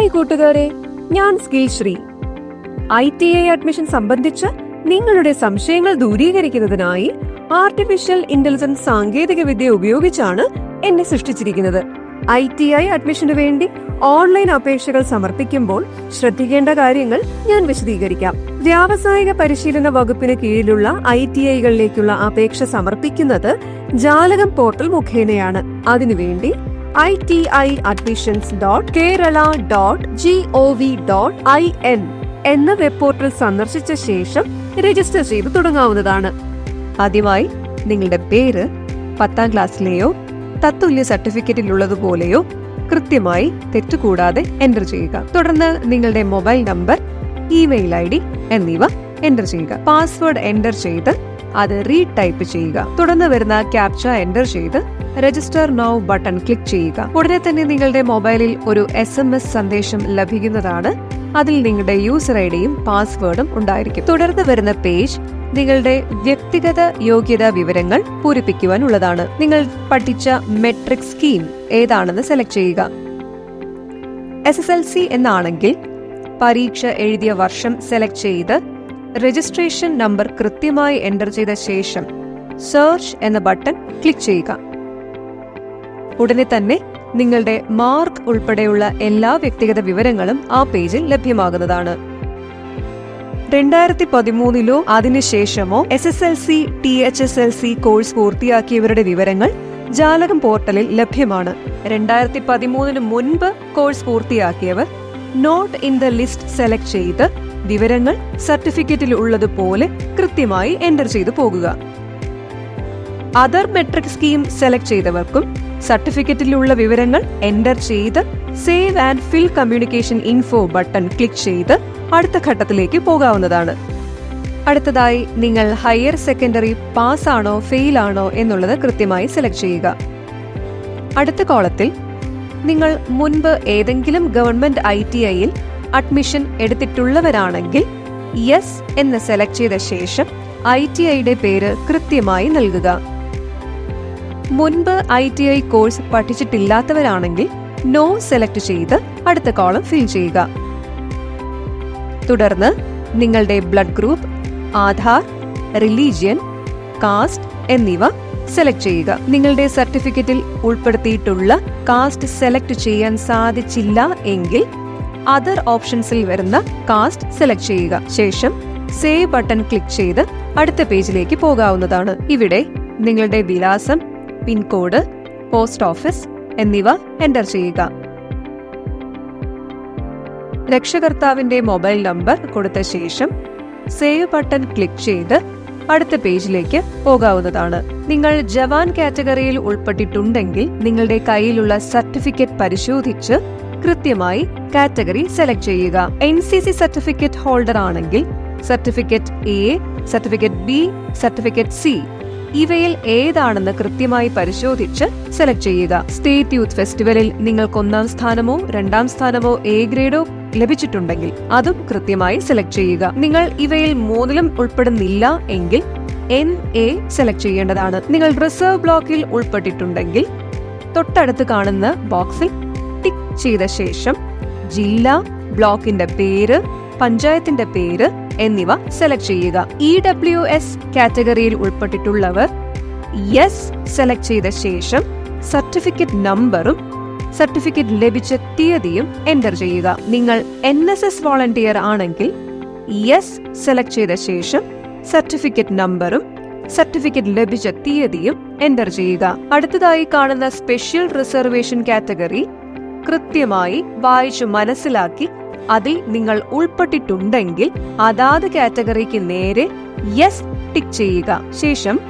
Hi കൂട്ടുകാരെ ഞാൻ skill Sree. I T I admission സംബന്ധിച്ച് നിങ്ങളുടെ സംശയങ്ങൾ ദൂരീകരിക്കുന്നതിനായി ആർട്ടിഫിഷ്യൽ ഇന്റലിജൻസ് സാങ്കേതിക വിദ്യ ഉപയോഗിച്ചാണ് എന്നെ സൃഷ്ടിച്ചിരിക്കുന്നത്. ഐ ടി ഐ അഡ്മിഷനു വേണ്ടി ഓൺലൈൻ അപേക്ഷകൾ സമർപ്പിക്കുമ്പോൾ ശ്രദ്ധിക്കേണ്ട കാര്യങ്ങൾ ഞാൻ വിശദീകരിക്കാം. വ്യാവസായിക പരിശീലന വകുപ്പിന് കീഴിലുള്ള ഐ ടി ഐകളിലേക്കുള്ള അപേക്ഷ സമർപ്പിക്കുന്നത് ജാലകം പോർട്ടൽ മുഖേനയാണ്. അതിനുവേണ്ടി I T I admissions dot Kerala dot G O V dot I N എന്ന വെബ് പോർട്ടൽ സന്ദർശിച്ച ശേഷം രജിസ്റ്റർ ചെയ്ത് തുടങ്ങാവുന്നതാണ്. ആദ്യമായി നിങ്ങളുടെ പേര് പത്താം ക്ലാസ്സിലെയോ തത്തുല്യ സർട്ടിഫിക്കറ്റിലുള്ളതുപോലെയോ കൃത്യമായി തെറ്റുകൂടാതെ എന്റർ ചെയ്യുക. തുടർന്ന് നിങ്ങളുടെ mobile number email I D എന്നിവ എന്റർ ചെയ്യുക. പാസ്വേഡ് എന്റർ ചെയ്ത് അത് റീടൈപ്പ് ചെയ്യുക. തുടർന്ന് വരുന്ന ക്യാപ്ച എന്റർ ചെയ്ത് രജിസ്റ്റർ നൗ ബട്ടൺ ക്ലിക്ക് ചെയ്യുക. ഉടനെ തന്നെ നിങ്ങളുടെ മൊബൈലിൽ ഒരു എസ് സന്ദേശം ലഭിക്കുന്നതാണ്. അതിൽ നിങ്ങളുടെ യൂസർ ഐ ഡിയും പാസ്വേഡും ഉണ്ടായിരിക്കും. തുടർന്ന് വരുന്ന പേജ് നിങ്ങളുടെ വ്യക്തിഗത യോഗ്യതാ വിവരങ്ങൾ പൂരിപ്പിക്കുവാനുള്ളതാണ്. നിങ്ങൾ പഠിച്ച മെട്രിക് സ്കീം ഏതാണെന്ന് സെലക്ട് ചെയ്യുക. എസ് എസ് എൽ സി എന്നാണെങ്കിൽ പരീക്ഷ എഴുതിയ വർഷം സെലക്ട് ചെയ്ത് രജിസ്ട്രേഷൻ നമ്പർ കൃത്യമായി എന്റർ ചെയ്ത ശേഷം സെർച്ച് എന്ന ബട്ടൺ ക്ലിക്ക് ചെയ്യുക. ഉടനെ തന്നെ നിങ്ങളുടെ മാർക്ക് ഉൾപ്പെടെയുള്ള എല്ലാ വ്യക്തിഗത വിവരങ്ങളും ആ പേജിൽ ലഭ്യമാകുന്നതാണ്. രണ്ടായിരത്തി പതിമൂന്നിലോ അതിനുശേഷമോ S S L C T H S L C course പൂർത്തിയാക്കിയവരുടെ വിവരങ്ങൾ ജാലകം പോർട്ടലിൽ ലഭ്യമാണ്. രണ്ടായിരത്തി പതിമൂന്നിന് മുൻപ് course പൂർത്തിയാക്കിയവർ not in the list select ചെയ്ത് വിവരങ്ങൾ സർട്ടിഫിക്കറ്റിൽ ഉള്ളതുപോലെ കൃത്യമായി എന്റർ ചെയ്തു പോകുക. അതർ മെട്രിക് സ്കീം സെലക്ട് ചെയ്തവർക്കും സർട്ടിഫിക്കറ്റിലുള്ള വിവരങ്ങൾ എന്റർ ചെയ്ത് save and fill communication info button click ചെയ്ത് അടുത്ത ഘട്ടത്തിലേക്ക് പോകാവുന്നതാണ്. അടുത്തതായി നിങ്ങൾ ഹയർ സെക്കൻഡറി പാസ് ആണോ ഫെയിൽ ആണോ എന്നുള്ളത് കൃത്യമായി സെലക്ട് ചെയ്യുക. അടുത്ത കോളത്തിൽ നിങ്ങൾ മുൻപ് ഏതെങ്കിലും ഗവൺമെന്റ് ഐ ടി ഐയിൽ അഡ്മിഷൻ എടുത്തിട്ടുള്ളവരാണെങ്കിൽ യെസ് എന്ന് സെലക്ട് ചെയ്ത ശേഷം ഐ ടി ഐയുടെ പേര് കൃത്യമായി നൽകുക. മുൻപ് ഐ ടി ഐ കോഴ്സ് പഠിച്ചിട്ടില്ലാത്തവരാണെങ്കിൽ നോ സെലക്ട് ചെയ്ത് അടുത്ത കോളം ഫിൽ ചെയ്യുക. തുടർന്ന് നിങ്ങളുടെ blood group Aadhaar religion caste എന്നിവ സെലക്ട് ചെയ്യുക. നിങ്ങളുടെ സർട്ടിഫിക്കറ്റിൽ ഉൾപ്പെടുത്തിയിട്ടുള്ള കാസ്റ്റ് സെലക്ട് ചെയ്യാൻ സാധിച്ചില്ല എങ്കിൽ അതർ ഓപ്ഷൻസിൽ വരുന്ന കാസ്റ്റ് സെലക്ട് ചെയ്യുക. ശേഷം സേവ് ബട്ടൺ ക്ലിക്ക് ചെയ്ത് അടുത്ത പേജിലേക്ക് പോകാവുന്നതാണ്. ഇവിടെ നിങ്ങളുടെ വിലാസം പിൻകോഡ് പോസ്റ്റ് ഓഫീസ് എന്നിവ എന്റർ ചെയ്യുക. രക്ഷകർത്താവിന്റെ മൊബൈൽ നമ്പർ കൊടുത്ത ശേഷം സേവ് ബട്ടൺ ക്ലിക്ക് ചെയ്ത് അടുത്ത പേജിലേക്ക് പോകാവുന്നതാണ്. നിങ്ങൾ ജവാൻ കാറ്റഗറിയിൽ ഉൾപ്പെട്ടിട്ടുണ്ടെങ്കിൽ നിങ്ങളുടെ കയ്യിലുള്ള സർട്ടിഫിക്കറ്റ് പരിശോധിച്ച് കൃത്യമായി കാറ്റഗറി സെലക്ട് ചെയ്യുക. N C C certificate holder ആണെങ്കിൽ certificate A certificate B certificate C ഇവയിൽ ഏതാണെന്ന് കൃത്യമായി പരിശോധിച്ച് സെലക്ട് ചെയ്യുക. സ്റ്റേറ്റ് യൂത്ത് ഫെസ്റ്റിവലിൽ നിങ്ങൾക്ക് ഒന്നാം സ്ഥാനമോ രണ്ടാം സ്ഥാനമോ എ ഗ്രേഡോ ലഭിച്ചിട്ടുണ്ടെങ്കിൽ അതും കൃത്യമായി സെലക്ട് ചെയ്യുക. നിങ്ങൾ ഇവയിൽ മൂന്നിലും ഉൾപ്പെടുന്നില്ല എങ്കിൽ എൻ എ സെലക്ട് ചെയ്യേണ്ടതാണ്. നിങ്ങൾ റിസർവ് ബ്ലോക്കിൽ ഉൾപ്പെട്ടിട്ടുണ്ടെങ്കിൽ തൊട്ടടുത്ത് കാണുന്ന ബോക്സിൽ ടിക്ക് ചെയ്ത ശേഷം ജില്ല ബ്ലോക്കിന്റെ പേര് പഞ്ചായത്തിന്റെ പേര് എന്നിവ സെലക്ട് ചെയ്യുക. ഇ ഡബ്ല്യു എസ് കാറ്റഗറിയിൽ ഉൾപ്പെട്ടിട്ടുള്ളവർ യെസ് സെലക്ട് ചെയ്ത ശേഷം സർട്ടിഫിക്കറ്റ് നമ്പറും സർട്ടിഫിക്കറ്റ് ലഭിച്ച തീയതിയും എന്റർ ചെയ്യുക. നിങ്ങൾ എൻ എസ് എസ് വോളണ്ടിയർ ആണെങ്കിൽ യെസ് സെലക്ട് ചെയ്ത ശേഷം സർട്ടിഫിക്കറ്റ് നമ്പറും സർട്ടിഫിക്കറ്റ് ലഭിച്ച തീയതിയും എന്റർ ചെയ്യുക. അടുത്തതായി കാണുന്ന സ്പെഷ്യൽ റിസർവേഷൻ കാറ്റഗറി കൃത്യമായി വായിച്ചു മനസ്സിലാക്കി അതിൽ നിങ്ങൾ ഉൾപ്പെട്ടിട്ടുണ്ടെങ്കിൽ അതാത് കാറ്റഗറിക്ക് നേരെ യെസ് ടിക്ക് ചെയ്യുക. ശേഷം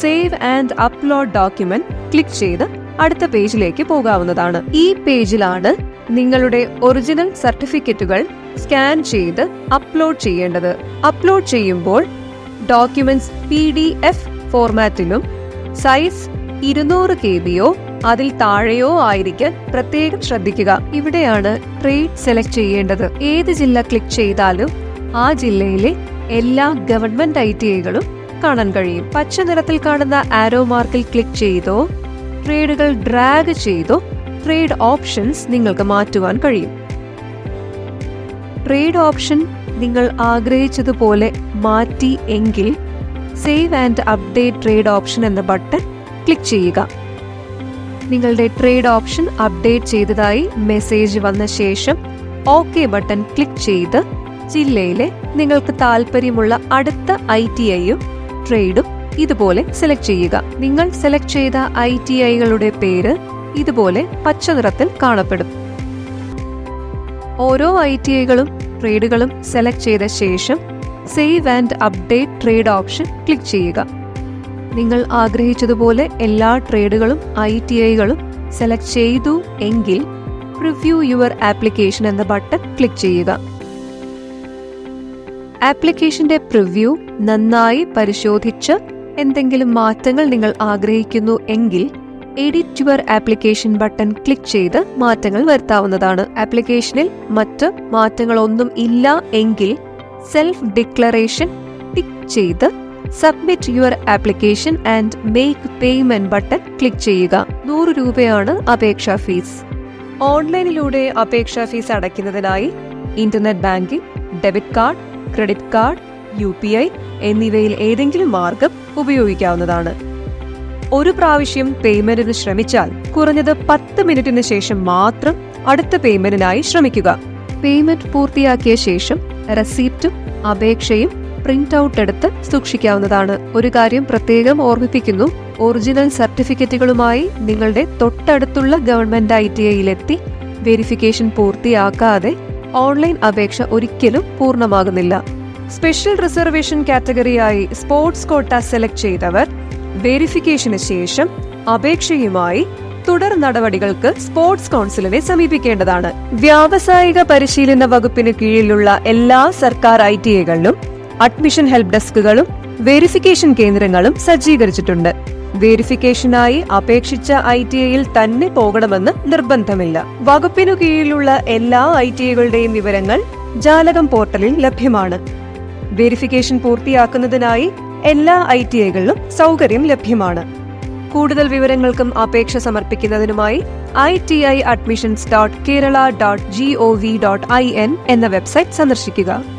save and upload document click ചെയ്ത് അടുത്ത പേജിലേക്ക് പോകാവുന്നതാണ്. ഈ പേജിലാണ് നിങ്ങളുടെ ഒറിജിനൽ സർട്ടിഫിക്കറ്റുകൾ സ്കാൻ ചെയ്ത് അപ്ലോഡ് ചെയ്യേണ്ടത്. അപ്ലോഡ് ചെയ്യുമ്പോൾ ഡോക്യുമെന്റ്സ് പി ഡി എഫ് ഫോർമാറ്റിലും സൈസ് ഇരുന്നൂറ് കെ ബിയോ അതിൽ താഴെയോ ആയിരിക്കാൻ പ്രത്യേകം ശ്രദ്ധിക്കുക. ഇവിടെയാണ് ട്രേഡ് സെലക്ട് ചെയ്യേണ്ടത്. ഏത് ജില്ല ക്ലിക്ക് ചെയ്താലും ആ ജില്ലയിലെ എല്ലാ ഗവൺമെന്റ് ഐ ടി ഐകളും കാണാൻ കഴിയും. പച്ച നിറത്തിൽ കാണുന്ന ആരോ മാർക്കിൽ ക്ലിക്ക് ചെയ്തോ ട്രേഡുകൾ ഡ്രാഗ് ചെയ്തോ ട്രേഡ് ഓപ്ഷൻസ് നിങ്ങൾക്ക് മാറ്റുവാൻ കഴിയും. ട്രേഡ് ഓപ്ഷൻ നിങ്ങൾ ആഗ്രഹിച്ചതുപോലെ മാറ്റി എങ്കിൽ save and update trade option എന്ന ബട്ടൺ ക്ലിക്ക് ചെയ്യുക. നിങ്ങളുടെ ട്രേഡ് ഓപ്ഷൻ അപ്ഡേറ്റ് ചെയ്തതായി മെസ്സേജ് വന്ന ശേഷം ഓക്കെ ബട്ടൺ ക്ലിക്ക് ചെയ്ത് ജില്ലയിലെ നിങ്ങൾക്ക് താല്പര്യമുള്ള അടുത്ത ഐ ടി ഐയും ട്രേഡും ഇതുപോലെ സെലക്ട് ചെയ്യുക. നിങ്ങൾ സെലക്ട് ചെയ്ത ഐ ടി ഐകളുടെ പേര് ഇതുപോലെ പച്ച നിറത്തിൽ കാണപ്പെടും. ഓരോ ഐ ടി ഐകളും ട്രേഡുകളും സെലക്ട് ചെയ്ത ശേഷം save and update trade option click ചെയ്യുക. നിങ്ങൾ ആഗ്രഹിച്ചതുപോലെ എല്ലാ ട്രേഡുകളും ഐ ടി ഐകളും സെലക്ട് ചെയ്തു എങ്കിൽ റിവ്യൂ യുവർ ആപ്ലിക്കേഷൻ എന്ന ബട്ടൺ ക്ലിക്ക് ചെയ്യുക. ആപ്ലിക്കേഷന്റെ പ്രിവ്യൂ നന്നായി പരിശോധിച്ച് എന്തെങ്കിലും മാറ്റങ്ങൾ നിങ്ങൾ ആഗ്രഹിക്കുന്നു എങ്കിൽ edit your application button click ചെയ്ത് മാറ്റങ്ങൾ വരുത്താവുന്നതാണ്. ആപ്ലിക്കേഷനിൽ മറ്റ് മാറ്റങ്ങളൊന്നും ഇല്ല എങ്കിൽ സെൽഫ് ഡിക്ലറേഷൻ ടിക്ക് ചെയ്ത് submit your application and make payment button click ചെയ്യുക. നൂറ് രൂപയാണ് അപേക്ഷാ ഫീസ് ഓൺലൈനിലൂടെ അപേക്ഷാ fees അടയ്ക്കുന്നതിനായി internet banking debit card credit card U P I എന്നിവയിൽ ഏതെങ്കിലും മാർഗം ഉപയോഗിക്കാവുന്നതാണ്. ഒരു പ്രാവശ്യം പേയ്മെന്റിന് ശ്രമിച്ചാൽ കുറഞ്ഞത് പത്ത് മിനിറ്റിന് ശേഷം മാത്രം അടുത്ത പേയ്മെന്റിനായി ശ്രമിക്കുക. പേയ്മെന്റ് പൂർത്തിയാക്കിയ ശേഷം റെസീപ്റ്റും അപേക്ഷയും പ്രിന്റ് ഔട്ട് എടുത്ത് സൂക്ഷിക്കാവുന്നതാണ്. ഒരു കാര്യം പ്രത്യേകം ഓർമ്മിപ്പിക്കുന്നു ഒറിജിനൽ സർട്ടിഫിക്കറ്റുകളുമായി നിങ്ങളുടെ തൊട്ടടുത്തുള്ള ഗവൺമെന്റ് ഐ ടി ഐയിലെത്തി വെരിഫിക്കേഷൻ പൂർത്തിയാക്കാതെ ഓൺലൈൻ അപേക്ഷ ഒരിക്കലും പൂർണമാകുന്നില്ല. സ്പെഷ്യൽ റിസർവേഷൻ കാറ്റഗറിയായി സ്പോർട്സ് കോട്ട സെലക്ട് ചെയ്തവർ വെരിഫിക്കേഷന് ശേഷം അപേക്ഷയുമായി തുടർ നടപടികൾക്ക് സ്പോർട്സ് കൗൺസിലിനെ സമീപിക്കേണ്ടതാണ്. വ്യാവസായിക പരിശീലന വകുപ്പിന് കീഴിലുള്ള എല്ലാ സർക്കാർ ഐ ടി ഐകളിലും അഡ്മിഷൻ ഹെൽപ് ഡെസ്കുകളും വെരിഫിക്കേഷൻ കേന്ദ്രങ്ങളും സജ്ജീകരിച്ചിട്ടുണ്ട്. വെരിഫിക്കേഷനായി അപേക്ഷിച്ച ഐ ടി ഐയിൽ തന്നെ പോകണമെന്ന് നിർബന്ധമില്ല. വകുപ്പിനു കീഴിലുള്ള എല്ലാ ഐ ടി ഐകളുടെയും വിവരങ്ങൾ ജാലകം പോർട്ടലിൽ ലഭ്യമാണ്. വെരിഫിക്കേഷൻ പൂർത്തിയാക്കുന്നതിനായി എല്ലാ ഐ ടി ഐകളിലും സൗകര്യം ലഭ്യമാണ്. കൂടുതൽ വിവരങ്ങൾക്കും അപേക്ഷ സമർപ്പിക്കുന്നതിനുമായി I T I admissions dot Kerala dot G O V dot I N എന്ന വെബ്സൈറ്റ് സന്ദർശിക്കുക.